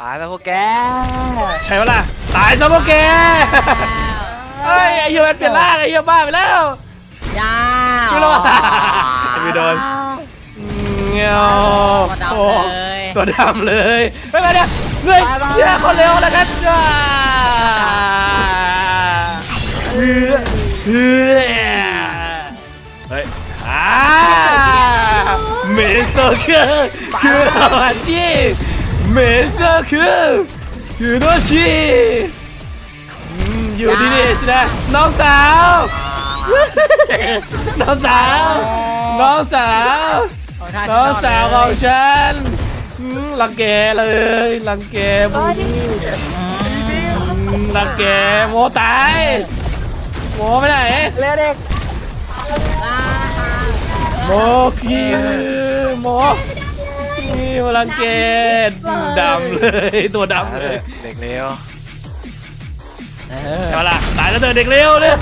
ตายแล้วพวกแกใช่ปะล่ะตายซะพวกแกเฮ้ยไอ้เหี้ยมันเปลี่ยนร่างไอ้เหี้ยบ้าไปแล้วยาไม่รอดไอ้พี่โดนเงี้ยวตัวดำโอ้เลยตัวดำเลยไม่ไปเนี่ยเฮ้ยเหี้ยคนเร็วแล้วกันจ้าเฮ้ยเฮ้ยเฮ้ยอ่าเมโซคือคืออาชี เมโซคือคือโนชิอืมอยู่ที่นี่สินะน้องสาว น้องสาว น้องสาว น้องสาวของฉันอืมรังแกเลยรังแกบูอืมรังแกโมตายโมไปไหนเร็วเด็กโมกี้โม นี่มารังแกดำเลยตัวดำเลยเด็กเร็วใช่ปะล่ะตายแล้วเธอเด็กเร็วเลย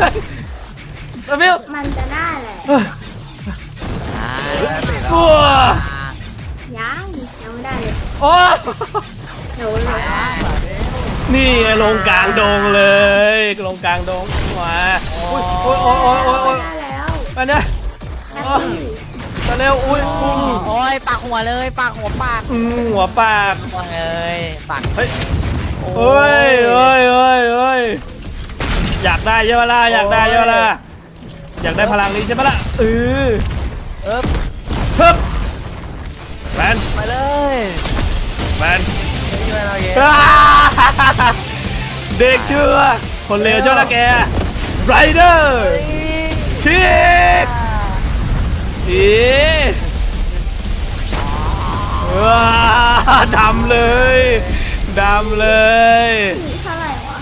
มาฟิวมันจะได้แหละกัวยังยังไม่ได้เลยโอ้เดี๋ยวเลยนี่ไงลงกลางดงเลยลงกลางดงมาโอ้ยโอ้ยโอ้ยโอ้ยโอ้ยโอ้ยได้แล้วมาเนี่ยนัโอ้ดยดี้ มาเร็วอุ้ยอุ้ยโอ้ยปากหัวเลยปากหัวปากอืมหัวปากหัวเลยปากเฮ้ยเฮ้ยเฮ้ยเฮ้ยเฮ้ยอยากได้ใช่ไหมล่ะอยากได้ใช่ไหมล่ะอยากได้พลังนี้ใช่ไหมล่ะเออเอิบฮึบแมนไปเลยแมนช่วยเราเองอ้าเด็กเชื่อคนเลวเจ้าละแกไรเดอร์คิก อีว้าดำเลยดำเลยสีเท่าไหร่วะ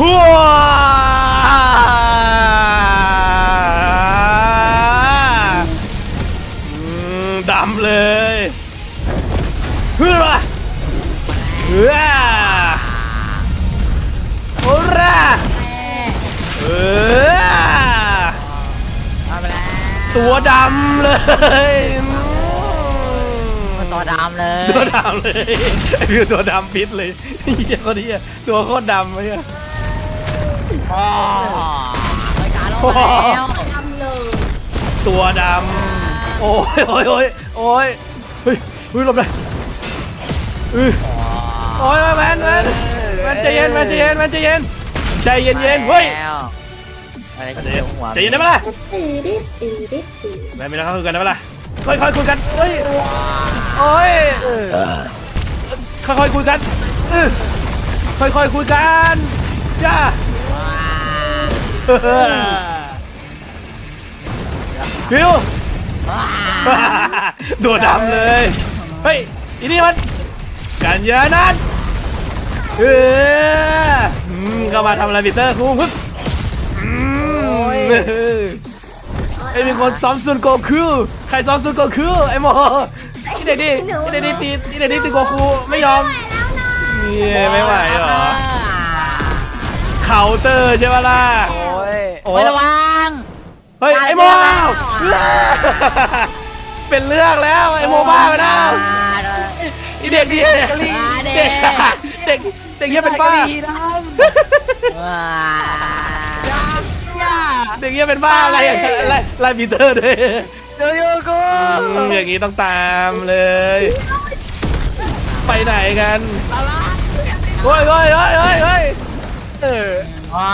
หัว ตัวดำเลยมันตัวดำเลย ตัวดำเลยไอ้พี่ตัวดำพิษเลยเฮียคนนี้ตัวโคตรดำเลยอ๋อรายการลงมาแล้วทำเลยตัวดำ โอ้ยโอ้ยโอ้ยโอ้ยเฮ้ยเฮ้ยหลบเลยเออโอ้ยแมนแมนแมนใจเย็นแมนใจเย็นแมนใจเย็นใจเย็นเย็นเฮ้ยแล้ว อะไรใจเสีเย็ยนหัวใจเย็นได้ไหมล่ะตีดิตีดิตีแมนไม่ต้องคุยกันได้ไหมล่ะค่อยๆคุยกันเฮ้ยโอ้ยค่อยๆคุยกันเออค่อยๆคุยกันจ้าฟิวตัวดำเลยเฮ้ยอีนี่มันกันยานัทเอออืมเข้ามาทำอะไรปีเตอร์คุ้มฮึบอืมเออ ไอ้มีคนซ้อมซุนโกคูใครซ้อมซุนโกคูไอ้โมไอ้เด็กดิไอ้เด็กดิตีไอ้เด็กดิตีโกคูไม่ยอมนี่ไม่ไหวเหรอเคาน์เตอร์ใช่ปะล่ะโอ้ยระวังเฮ้ยไอ้โมเป็นเรื่องแล้วไอ้โมบ้าไปแล้วอีเด็กดีเด็กเด็กเด็กเด็กเหี้ยเป็นบ้า เด็กเหี้ยเป็นบ้าอะไรอะอะไรอะไรปีเตอร์เลยโยโย่กูอืมอย่างนี้ต้องตามเลย ไปไหนกันเฮ้ยเฮ้ยเฮ้ยเฮ้ยเฮ้ยเออว้า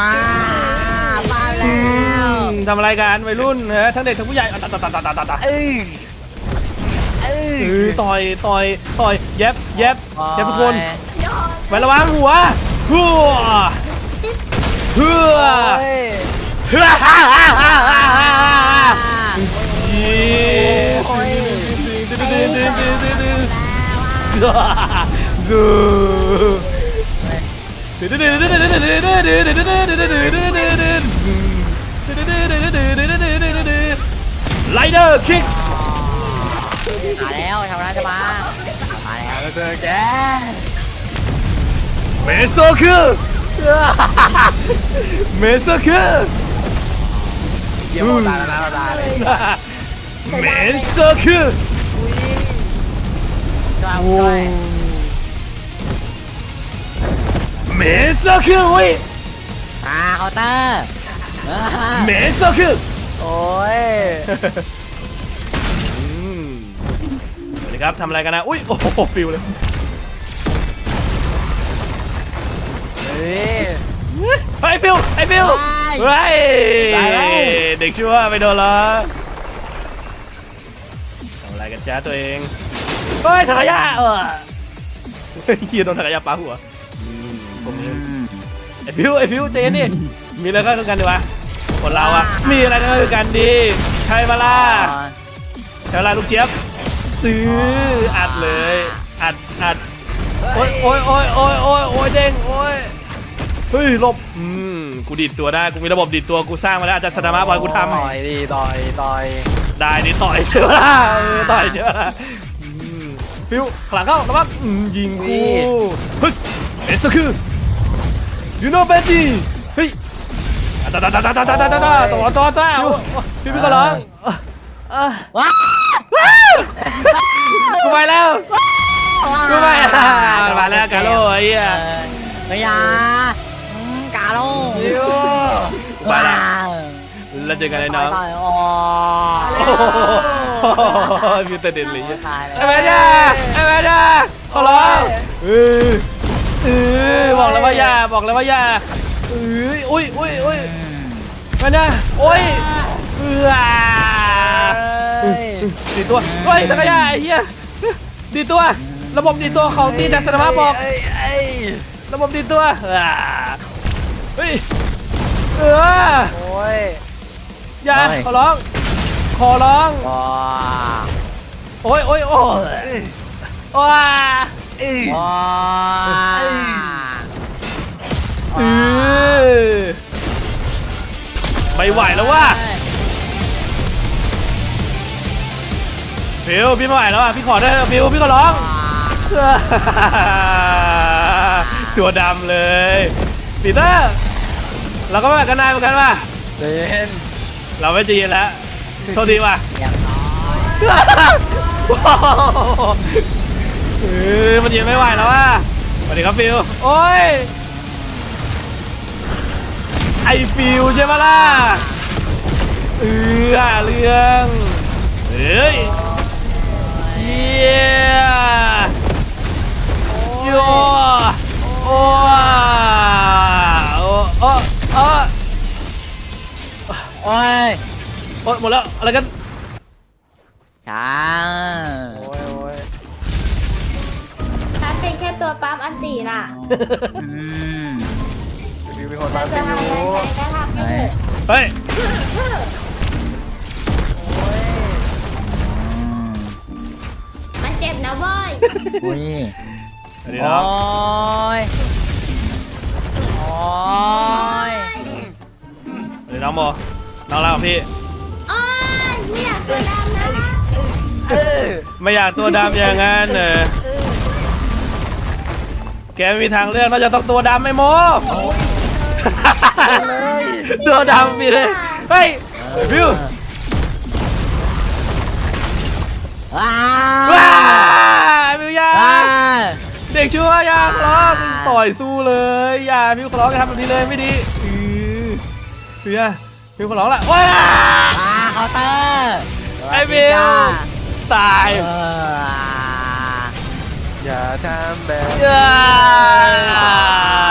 ปาอืแล้วมทำอะไรกันวัยรุ่นฮะทั้งเด็กทั้งผู้ใหญ่อะตะตะตะตะตะตะตะเอ้ยเอ้ยเออต่อยต่อยต่อยเย็บเย็บเย็บทุกคนยอดไประวังหัวหัวเฮือ ซูไลเดอร์คิกมาแล้วชาวนาจะมามาแล้วแล้วเจอแกเมโซคือเมโซคือ เยี่ยมตายแล้วนะตายเลยเมโซคือจะมาด้วยเมซาคือเว้ยอ่าเคาน์เตอร์อ่าเมซาคือโอ้ยอืมสวัสดีครับทำอะไรกันนะ อุ้ย โอ้โหปิวเลยเฮ้ยไอ้ฟิวไอ้ฟิว เฮ้ยเด็กชั่วไปโดนละทำอะไรกันจ้าตัวเองเฮ้ยถักขยะเออเฮ้ยเฮียโดนถักขยะปาหัวอืมผมเองไอ้ฟิวไอ้ฟิวเจนดิมีอะไรก็คือกันดีวะคนเราอะมีอะไรก็คือกันดีใช่ปะล่ะใช่ปะล่ะลูกเจี๊ยบตื้ออัดเลย อัดอัดโอ้ยโอ้ยโอ้ยโอ้ยโอ้ยโอ้ยเด้งโอ้ย เฮ้ยหลบอืมกูดีดตัวได้กูมีระบบดีดตัวกูสร้างมาแล้วอาจารย์สตาร์มาบอยกูทต่อยดิต่อยต่อยำได้ดิต่อยเชื่อละเออต่อยเชื่อละอืมฟิวขลังเข้าระวังอืมยิงกูฮึสเอสคือซูโนเบจิเฮ้ยตาตาตาตาตาตาตาตาตาตัวตัวตัวพี่พี่ก็ร้องเออว้ากูไปแล้วกูไปแล้วมาแล้วกาโร่ไอ้เหี้ยเฮ้ยอ่ ไปแล้วว้าวแล้วเจอกันไอ้น้องต่อยๆอ๋อโอ้โหมีแต่เด่นเลยเหี้ยตายแล้ไอ้วแม่จ้าไอ้แม่จ้าขอร้องเออเออบอกแล้วว่าอย่าบอกแล้วว่าอย่าเอ้ยอุ้ยอุ้ยอุ้ยอืมแม่จ้าโอ้ยเออดีตัวเฮ้ยตะกยาไอ้เหี้ยดีตัว ระบบดีตัวของตีจากสนามบอกเอ้ยเอ้ยระบบดีตัวอ่าเฮ้ยเออโอ้ยอย่าขอร้อง ขอร้อง ว้าโอ้ยโอ้ยโอ้ยเอ้ยว้าเอ้ยว้าเออไม่ไหวแล้วว่ะฟิวพี่ไม่ไหวแล้วอะพี่ขอได้ฟิวพี่ขอร้อง ตัวดำเลยปีเตอร์ เราก็ไม่แบบกันนายเหมือนกันว่ะเล่นเราไม่จะเย็นแล้วโทษทีว่ะอย่างน้อยเออมันยืนไม่ไหวแล้วว่ะสวัสดีครับฟิวโอ้ยไอฟิวใช่ไหมล่ะเออหาเรื่องเฮ้ยเยี่ยโยโอ้ โอ้หมดแล้วอะไรกันช้าโอ้ยโอ้ยฉันเป็นแค่ตัวปั๊มอันตีน่ะอืมฟิวเป็นคนเธมาอฟิจะทำยังวไงก็ทำไปเถอะเฮ้ยมันเจ็บนะเว้ยอุ้ยสวัสดีโอ้น้องยโอ้ยสวัสดีน้องโมน้องรักของพี่โอ้ย ไม่อยากตัวดำนะเออไม่อยากตัวดำอย่างนั้นเออแกไม่มีทางเลือกนอกจากต้องตัวดำไม่โมเลยตัวดำพี่เลยเฮ้ยวิวว้าว้าวิวยาว้าเด็กชั่วอยาขอร้องต่อยสู้เลยอย่าวิวขอร้องอย่าทำแบบนี้เลยไม่ดีอือวิวยาวิวขอร้องละว้าว้าเคาน์เตอร์ไอ้ วิวตายเอออย่าทำแบบอย่า